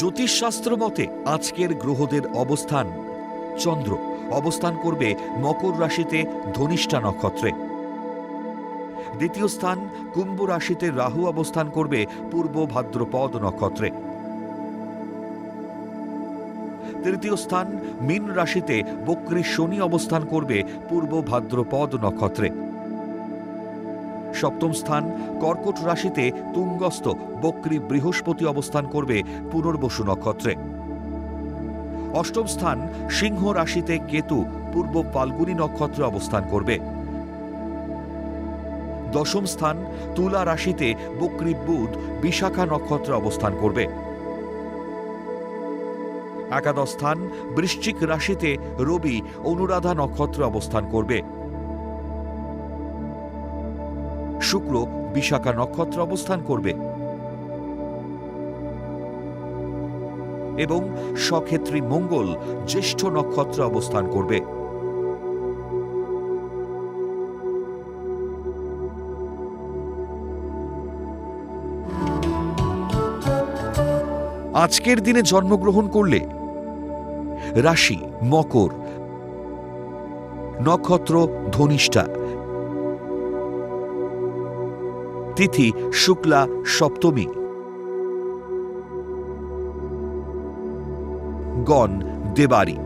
জ্যোতিষশাস্ত্র মতে, আজকের গ্রহদের অবস্থান চন্দ্র। অবস্থান করবে মকর রাশিতে ধনিষ্ঠা নক্ষত্রে। দ্বিতীয় স্থান, কুম্ভ রাশিতে রাহু অবস্থান করবে পূর্ব ভাদ্রপদ নক্ষত্রে। তৃতীয় স্থান, মীন রাশিতে বক্রী শনি অবস্থান করবে পূর্ব ভাদ্রপদ নক্ষত্রে। সপ্তম স্থান কর্কট রাশিতে তুঙ্গস্থ বক্রী বৃহস্পতি অবস্থান করবে পুনর্বসু নক্ষত্রে। অষ্টম স্থান সিংহ রাশিতে কেতু পূর্ব ফাল্গুনী নক্ষত্রে অবস্থান করবে। দশম স্থান তুলা রাশিতে বক্রী বুধ বিশাখা নক্ষত্রে অবস্থান করবে। একাদশ স্থান বৃশ্চিক রাশিতে রবি অনুরাধা নক্ষত্রে অবস্থান করবে। শুক্র বিশাখা নক্ষত্রে অবস্থান করবে এবং সক্ষেত্রী মঙ্গল জ্যেষ্ঠ নক্ষত্রে অবস্থান করবে। আজকের দিনে জন্মগ্রহণ করলে রাশি মকর নক্ষত্র ধনিষ্ঠা। তিথি শুক্লা সপ্তমী। গণ দেবারী।